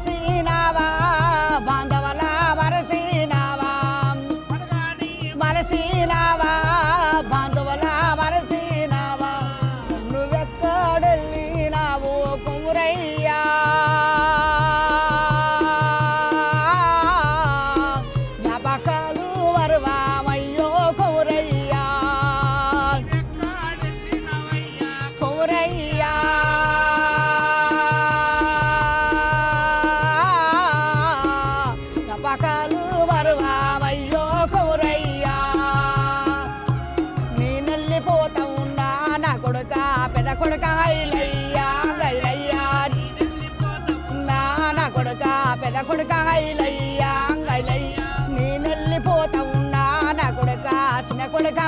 வரசீனாவா பாந்தவலா வரசீனாவாம் வரசீனா పకలు వరువామయ్యో కోరయ్యా. నేనెళ్ళిపోతా ఉన్నా నా కొడుక పెద కొడుక ఐలయ్యా గైలయ్యా. నా నా కొడుక పెద కొడుక ఐలయ్యా గైలయ్యా. నేనెళ్ళిపోతా ఉన్నా నా కొడుక చిన్న కొడుక